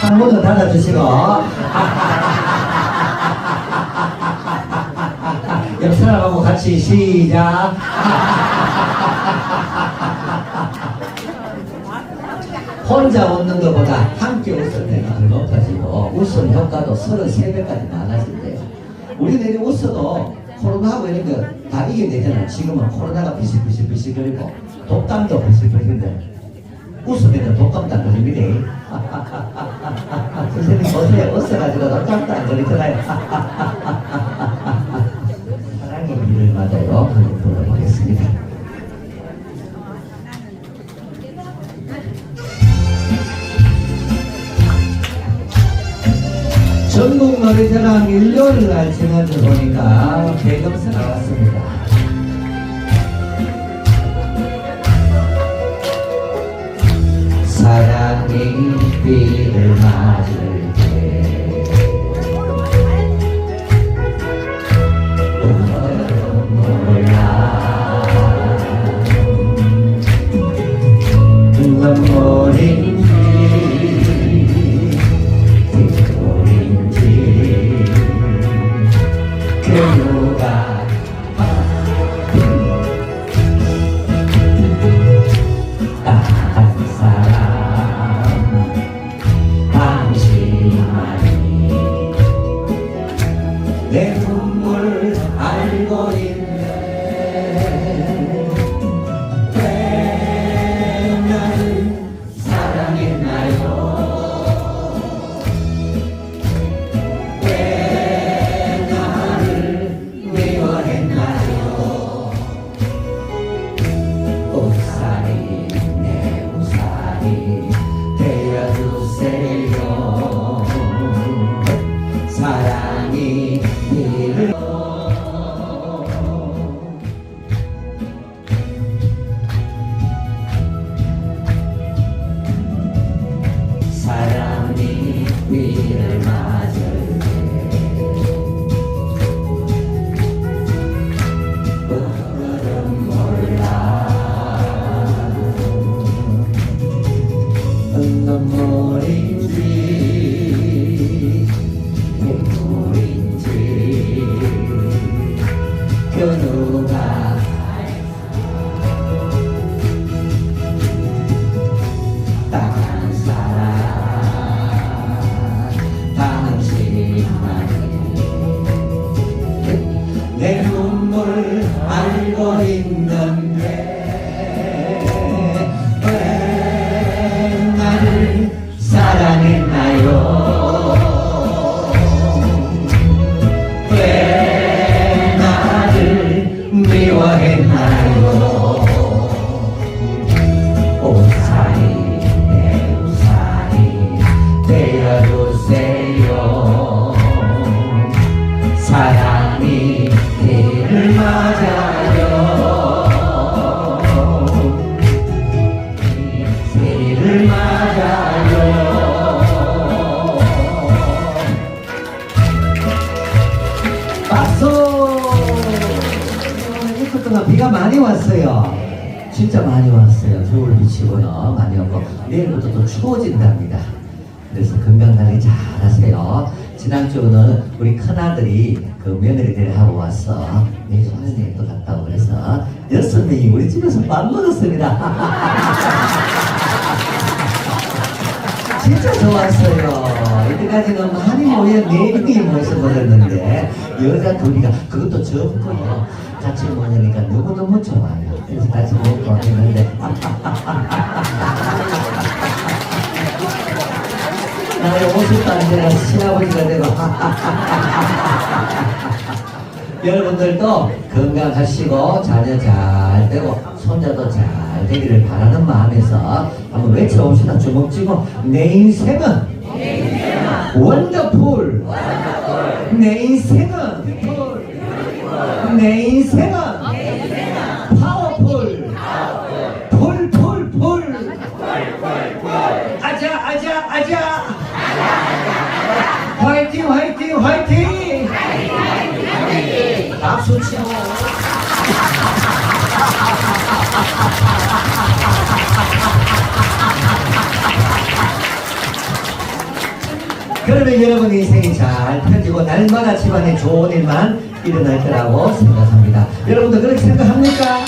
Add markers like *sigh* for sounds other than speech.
한번더 닫아주시고. *laughs* 옆 사람하고 같이 시작. 혼자 웃는 것보다 함께 웃을 때가 더 높아지고 웃음 효과도 33배까지 많아진대요. 우리는 이렇게 웃어도 코로나하고 이런 거 다 이겨내잖아. 지금은 코로나가 비실비실비실거리고 독감도 비실비실인데 웃으면 독감도 *laughs* 안 걸립니다. 선생님 보세요. 웃어가지고 독감도 안 걸리잖아요. 사랑의 길을 맞아요. 불러보겠습니다. 전국 노래자랑 1년을 날 지나서 보니까 배경서 나왔습니다. the morning 사랑이 비를 사랑이 비를 맞을 때 알고 있는데 박수 이틀 동안 비가 많이 왔어요 진짜 많이 왔어요 겨울 비치고요 많이 왔고 내일부터 또 추워진답니다 그래서 건강관리 잘 하세요. 지난주는 우리 큰아들이 그 며느리들 하고 왔어. 내일 화장실 또 갔다 오고 그래서 여섯 명이 우리 집에서 밥 먹었습니다. *laughs* 진짜 좋았어요. 이때까지는 많이 모여 네 명이 모여서 먹었는데 여자 둘이가 그것도 적고요. 같이 먹으니까 너무너무 좋아요. 그래서 같이 먹고 했는데 나의 50도 안 되라 시아버지가 되고 *laughs* 여러분들도 건강하시고 자녀 잘 되고 손자도 잘 되기를 바라는 마음에서 한번 외쳐봅시다. 주먹 쥐고 내 인생은 원더풀. 내 인생은 내 인생은 그러면 여러분 인생이 잘 펴지고 날마다 집안에 좋은 일만 일어날 거라고 생각합니다. 여러분도 그렇게 생각합니까?